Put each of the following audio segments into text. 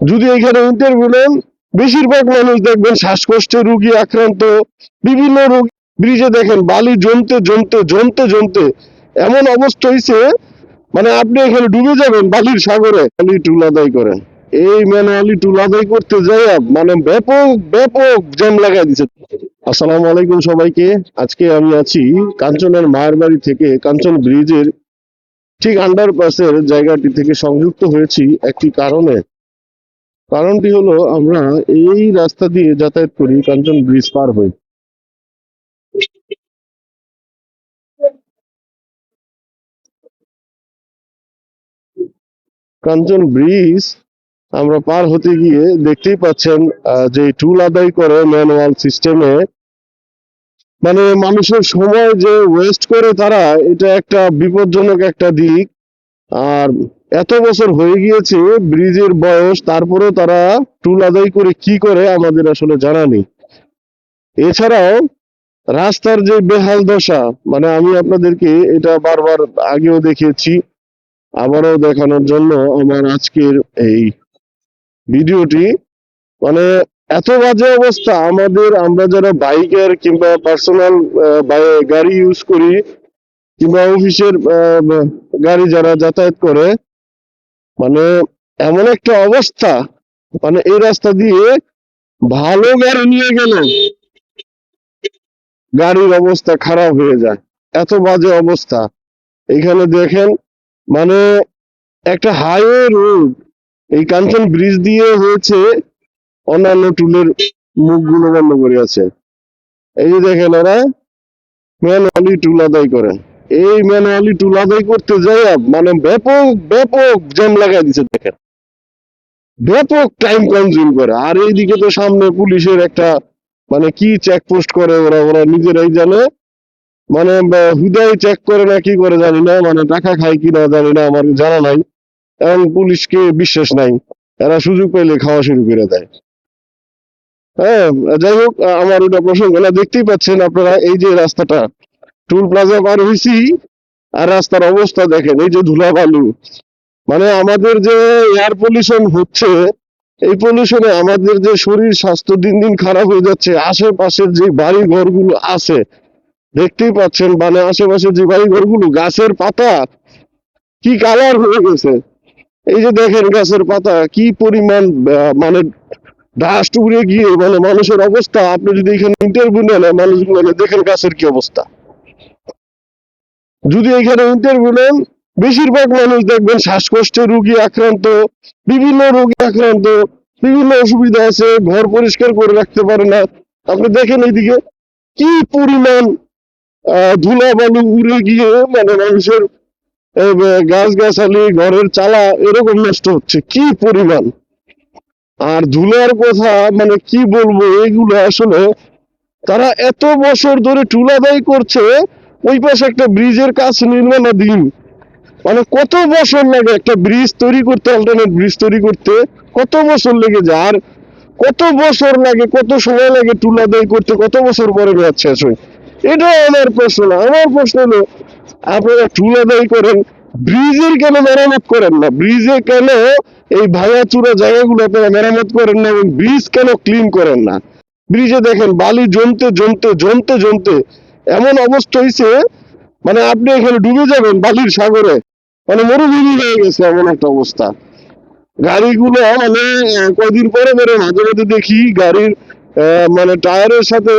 যদি এখানে ইন্টারভিউ নেন, বেশিরভাগ মানুষ দেখবেন শ্বাসকষ্টের রুগী আক্রান্ত, বিভিন্ন রোগ ব্রিজে দেখেন, বালি জমতে জমতে জমতে জমতে। এমন অবস্থা হয়েছে মানে আপনি এখানে ডুবে যাবেন বালির সাগরে। বালি টুল আদায় করেন। এই ম্যানুয়ালি টুল আদায় করতে যাই মানে ব্যাপক ব্যাপক জ্যাম লাগাই দিছে। আসসালামু আলাইকুম সবাইকে। আজকে আমি আছি কাঞ্চনের মায়ের বাড়ি থেকে কাঞ্চন ব্রিজের ঠিক আন্ডারপাসের জায়গাটি থেকে সংযুক্ত হয়েছি একটি কারণে। কারণটি হলো আমরা এই রাস্তা দিয়ে যাতায়াত করি কাঞ্চন ব্রিজ পার হই। কাঞ্চন ব্রিজ আমরা পার হতে গিয়ে দেখতেই পাচ্ছেন যে টুল আদায় করে ম্যানুয়াল সিস্টেমে মানে মানুষের সময় যে ওয়েস্ট করে তারা, এটা একটা বিপজ্জনক একটা দিক। আর এত বছর হয়ে গিয়েছে, ব্রিজের বয়স, তারপরেও তারা টুল আদায় করে কি করে আমাদের আসলে জানা নেই। এছাড়াও, রাস্তার যে বেহাল দশা মানে আমি আপনাদেরকে এটা বারবার আগেও দেখিয়েছি, আবারও দেখানোর জন্য আমার আজকের এই ভিডিওটি মানে এত বাজে অবস্থা, আমাদের, আমরা যারা বাইকের কিংবা পার্সোনাল গাড়ি ইউজ করি, কিংবা অফিসের গাড়ি যারা যাতায়াত করে মানে এমন একটা অবস্থা মানে এই রাস্তা দিয়ে ভালো গাড়ি নিয়ে গেলে গাড়ির অবস্থা খারাপ হয়ে যায়। এত বাজে অবস্থা। এখানে দেখেন মানে একটা হাইওয়ে রোড এই কাঞ্চন ব্রিজ দিয়ে হয়েছে অন্যান্য টুলের মুখগুলো বন্ধ করে আছে। এই যে দেখেন এরা ম্যানুয়ালি টুল আদায় করে। এই ম্যানুয়ালি টুল আদায় করতে যাই মানে ব্যাপক ব্যাপক জ্যাম লাগাই দিছে, দেখেন। ব্যাপক টাইম কনজিউম করে। আর এইদিকে তো সামনে পুলিশের একটা মানে কি চেকপোস্ট করে ওরা ওরা নিজেরাই জানে। মানে হুদাই চেক করে না, কি করে জানি না মানে টাকা খায় কিনা জানি না, আমার জানা নাই। এবং পুলিশকে বিশ্বাস নাই। এরা সুযোগ পেলে খাওয়া শুরু করে দেয়। হ্যাঁ যাই হোক, আমার ওটা প্রসঙ্গ। দেখতেই পাচ্ছেন আপনারা, এই যে রাস্তাটা টুল প্লাজা পার হয়েছি আর রাস্তার অবস্থা দেখেন, এই যে ধুলা বালু। মানে আমাদের যে এয়ার পলিউশন হচ্ছে, এই পলিউশনে আমাদের যে শরীর স্বাস্থ্য দিন দিন খারাপ হয়ে যাচ্ছে, আশেপাশের যে বাড়ি ঘরগুলো আছে, দেখতেই পাচ্ছেন মানে আশেপাশের যে বাড়ি ঘরগুলো গাছের পাতা কি কালার হয়ে গেছে। এই যে দেখেন গাছের পাতা, কি পরিমাণ মানে ডাস্ট উড়ে গিয়ে মানে মানুষের অবস্থা, আপনি যদি এখানে ইন্টারভিউ নেন মানুষগুলো দেখেন গাছের কি অবস্থা। যদি এখানে ইন্টারভিউ নেন, বেশিরভাগ মানুষ দেখবেন শ্বাসকষ্টের রুগী আক্রান্ত, বিভিন্ন রোগী আক্রান্ত, বিভিন্ন অসুবিধা আছে, ঘর পরিষ্কার করে রাখতে পারে না। আপনি দেখেন এইদিকে কি পরিমাণ ধুলা বালু উড়ে গিয়ে মানে মানুষের গাছ গাছালি ঘরের চালা এরকম নষ্ট হচ্ছে। কি পরিমাণ? আর ধুলার কথা মানে কি বলব, এগুলো আসলে তারা এত বছর ধরে টুলাদাই করছে ওই পাশে একটা ব্রিজের কাজ নির্মাণাধীন মানে কত বছর লাগে একটা ব্রিজ তৈরি করতে অল্টারনেট ব্রিজ তৈরি করতে? কত বছর লেগে যায়? আর কত বছর লাগে, কত সময় লাগে টুলাদাই করতে? কত বছর পরে মেয়াদ শেষ এটা আমার প্রশ্ন আমার প্রশ্ন হলো, আপনারা টুলাদাই করেন, ব্রিজের কেন মেরামত করেন না? ব্রিজে কেন এই ভাঙাচুরা জায়গাগুলো আপনারা মেরামত করেন না এবং ব্রিজ কেন ক্লিন করেন না? ব্রিজে দেখেন, বালি জমতে জমতে জমতে জমতে এমন অবস্থা হয়েছে মানে আপনি এখানে ডুবে যাবেন বালির সাগরে। মানে মরুভূমি হয়ে গেছে এমন একটা অবস্থা। গাড়িগুলো মানে কয়দিন পরে পরে মাঝে মাঝে দেখি গাড়ির মানে টায়ারের সাথে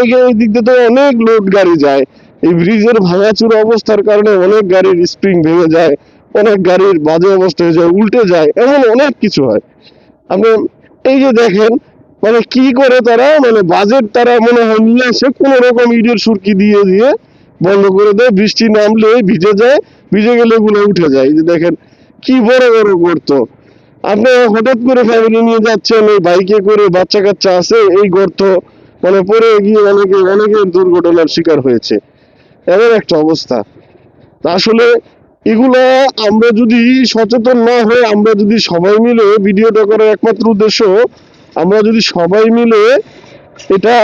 এই দিক দিয়ে তো অনেক লোড গাড়ি যায়। এই ব্রিজের ভাঙাচুর অবস্থার কারণে অনেক গাড়ির স্প্রিং ভেঙে যায়, অনেক গাড়ির বাজে অবস্থা হয়ে যায়, উল্টে যায়, এমন অনেক কিছু হয়। আপনি এই যে দেখেন মানে কি করে তারা? মানে বাজেট তারা মনে হয় নিয়ে আসে, কোন রকম ইটের সুরকি দিয়ে দিয়ে বন্ধ করে দেয়, বৃষ্টি নামলে ভিজে যায়, ভিজে গেলে এগুলো উঠে যায়। যে দেখেন, কি বড় বড় গর্ত। আপনি হঠাৎ করে ফ্যামিলি নিয়ে যাচ্ছেন, এই বাইকে করে বাচ্চা কাচ্চা আছে, এই গর্ত মানে পরে গিয়ে অনেকে, অনেকের দুর্ঘটনার শিকার হয়েছে। এমন একটা অবস্থা। আসলে এগুলো আমরা যদি সচেতন না হয়ে আমরা যদি সবাই মিলে ভিডিওটা করার একমাত্র উদ্দেশ্য আমরা যদি সবাই মিলে এটা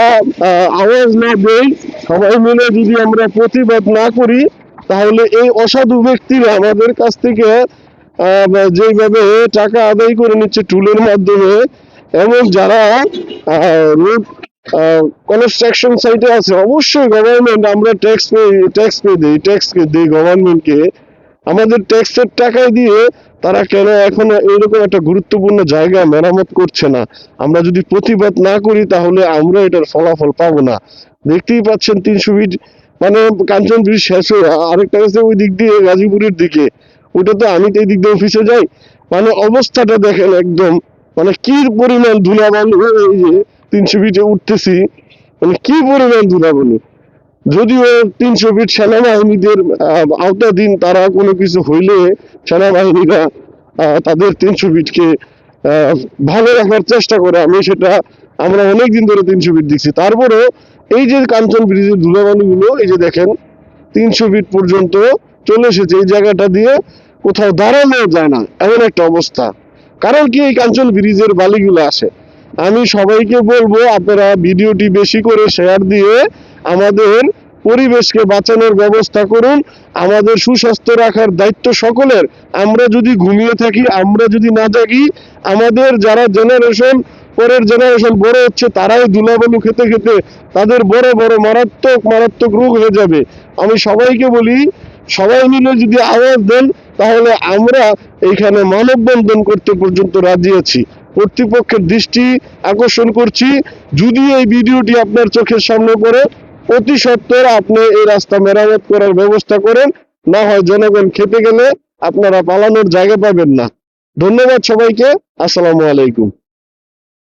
আওয়াজ না দেই সবাই মিলে যদি আমরা প্রতিবাদ না করি তাহলে এই অসাধু ব্যক্তিরা আমাদের কাছ থেকে আহ, বা যেইভাবে টাকা আদায় করে নিচ্ছে টুলের মাধ্যমে এবং যারা রোড কনস্ট্রাকশন সাইটে আছে অবশ্যই গভর্নমেন্ট আমরা ট্যাক্স পে ট্যাক্স পে দিই ট্যাক্স দিই গভর্নমেন্টকে আমাদের ট্যাক্সের টাকায় দিয়ে তারা কেন এখনও এরকম একটা গুরুত্বপূর্ণ জায়গা মেরামত করছে না? আমরা যদি প্রতিবাদ না করি, তাহলে আমরা এটার ফলাফল পাবো না। দেখতেই পাচ্ছেন তিনশো ফিট মানে কাঞ্চন ব্রিজ শেষ হয়ে আরেকটা আছে ওই দিক দিয়ে, গাজীপুরের দিকে। ওটা তো আমি তো এই দিক দিয়ে অফিসে যাই। মানে অবস্থাটা দেখেন একদম মানে কি পরিমাণ ধুলাবালু, এই যে তিনশো ফিটে উঠতেছি। মানে কি পরিমাণ ধুলাবালু? যদিও তিনশো ফিট সেনাবাহিনীদের আওতাধীন তারা কোনো কিছু হইলে সেনাবাহিনীরা তাদের তিনশো ফিটকে ভালো রাখার চেষ্টা করে। আমি সেটা, আমরা অনেকদিন ধরে তিনশো ফিট দেখছি। তারপরেও এই যে কাঞ্চন ব্রিজের ধুলাবালু গুলো এই যে দেখেন, তিনশো ফিট পর্যন্ত চলে এসেছে। এই জায়গাটা দিয়ে কোথাও দাঁড়ানো যায় না, এমন একটা অবস্থা। কারণ কি এই কাঞ্চন ব্রিজের বালিগুলো আসে আমি সবাইকে বলব, আপনারা ভিডিওটি বেশি করে শেয়ার দিয়ে আমাদের পরিবেশকে বাঁচানোর ব্যবস্থা করুন। আমাদের সুস্বাস্থ্য রাখার দায়িত্ব সকলের। আমরা যদি ঘুমিয়ে থাকি, আমরা যদি না জাগি, আমাদের যারা জেনারেশন পরের জেনারেশন বড় হচ্ছে, তারাই ধুলাবালু খেতে খেতে তাদের বড় বড় মারাত্মক মারাত্মক রোগ হয়ে যাবে। আমি সবাইকে বলি, সবাই মিলে যদি আওয়াজ দেন, তাহলে আমরা এইখানে মানববন্ধন করতে পর্যন্ত রাজি আছি। কর্তৃপক্ষের দৃষ্টি আকর্ষণ করছি। যদি এই ভিডিওটি আপনার চোখের সামনে পড়ে, অতি সত্বর আপনি এই রাস্তা মেরামত করার ব্যবস্থা করেন। না হয় জনগণ খেতে গেলে আপনারা পালানোর জায়গা পাবেন না। ধন্যবাদ সবাইকে। আসসালামু আলাইকুম।